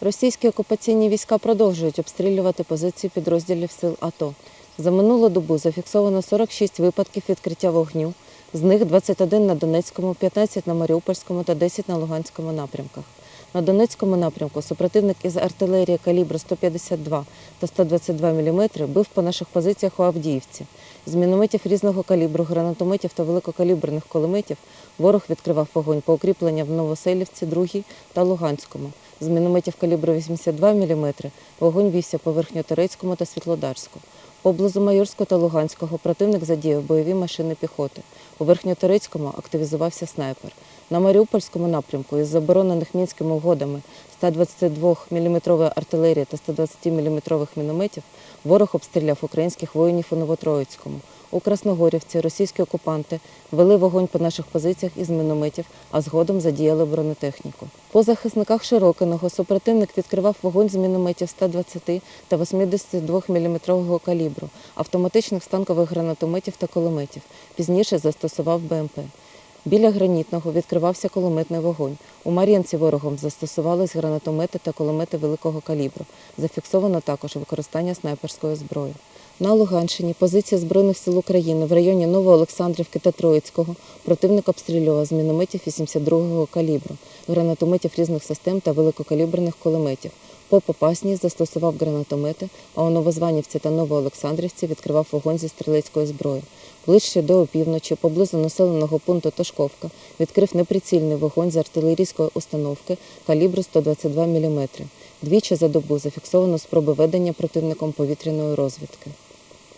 Російські окупаційні війська продовжують обстрілювати позиції підрозділів сил АТО. За минулу добу зафіксовано 46 випадків відкриття вогню, з них 21 на Донецькому, 15 на Маріупольському та 10 на Луганському напрямках. На Донецькому напрямку супротивник із артилерії калібру 152 та 122 мм бив по наших позиціях у Авдіївці. З мінометів різного калібру, гранатометів та великокаліберних кулеметів ворог відкривав вогонь по укріпленням в Новоселівці, 2 та Луганському. З мінометів калібру 82 мм вогонь вівся по Верхньоторецькому та Світлодарську. Поблизу Майорського та Луганського противник задіяв бойові машини піхоти. У Верхньоторецькому активізувався снайпер. На Маріупольському напрямку із заборонених мінськими угодами 122 мм артилерії та 120 мм мінометів ворог обстріляв українських воїнів у Новотроїцькому. У Красногорівці російські окупанти вели вогонь по наших позиціях із мінометів, а згодом задіяли бронетехніку. По захисниках Широкиного супротивник відкривав вогонь з мінометів 120 та 82 мм калібру, автоматичних станкових гранатометів та кулеметів. Пізніше застосував БМП. Біля гранітного відкривався кулеметний вогонь. У Мар'янці ворогом застосувались гранатомети та кулемети великого калібру. Зафіксовано також використання снайперської зброї. На Луганщині позиції Збройних сил України в районі Новоолександрівки та Троїцького противник обстрілював з мінометів 82-го калібру, гранатометів різних систем та великокаліберних кулеметів. По Попасній застосував гранатомети, а у Новозванівці та Новоолександрівці відкривав вогонь зі стрілецької зброї. Ближче до опівночі, поблизу населеного пункту Тошковка, відкрив неприцільний вогонь з артилерійської установки калібру 122 мм. Двічі за добу зафіксовано спроби ведення противником повітряної розвідки.